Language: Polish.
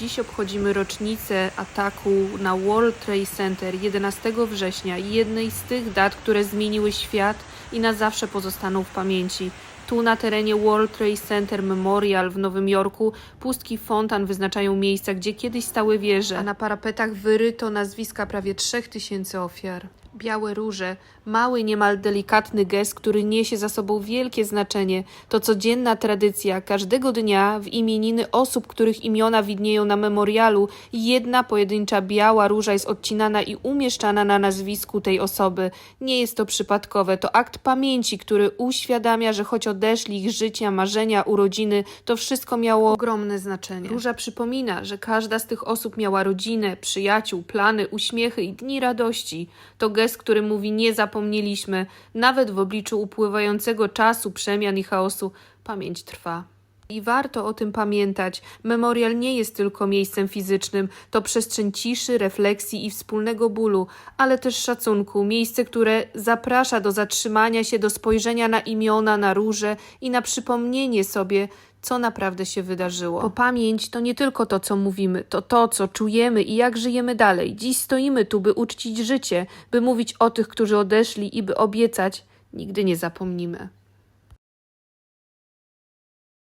Dziś obchodzimy rocznicę ataku na World Trade Center 11 września, jednej z tych dat, które zmieniły świat i na zawsze pozostaną w pamięci. Tu na terenie World Trade Center Memorial w Nowym Jorku pustki fontan wyznaczają miejsca, gdzie kiedyś stały wieże, a na parapetach wyryto nazwiska prawie 3000 ofiar. Białe róże, mały, niemal delikatny gest, który niesie za sobą wielkie znaczenie. To codzienna tradycja każdego dnia w imieniny osób, których imiona widnieją na memorialu. Jedna pojedyncza biała róża jest odcinana i umieszczana na nazwisku tej osoby. Nie jest to przypadkowe, to akt pamięci, który uświadamia, że choć odeszli ich życia, marzenia, urodziny, to wszystko miało ogromne znaczenie. Róża przypomina, że każda z tych osób miała rodzinę, przyjaciół, plany, uśmiechy i dni radości. To gest, który mówi nie zapomnieliśmy, nawet w obliczu upływającego czasu, przemian i chaosu, pamięć trwa. I warto o tym pamiętać. Memorial nie jest tylko miejscem fizycznym, to przestrzeń ciszy, refleksji i wspólnego bólu, ale też szacunku, miejsce, które zaprasza do zatrzymania się, do spojrzenia na imiona, na róże i na przypomnienie sobie, co naprawdę się wydarzyło. Bo pamięć to nie tylko to, co mówimy, to to, co czujemy i jak żyjemy dalej. Dziś stoimy tu, by uczcić życie, by mówić o tych, którzy odeszli i by obiecać, nigdy nie zapomnimy.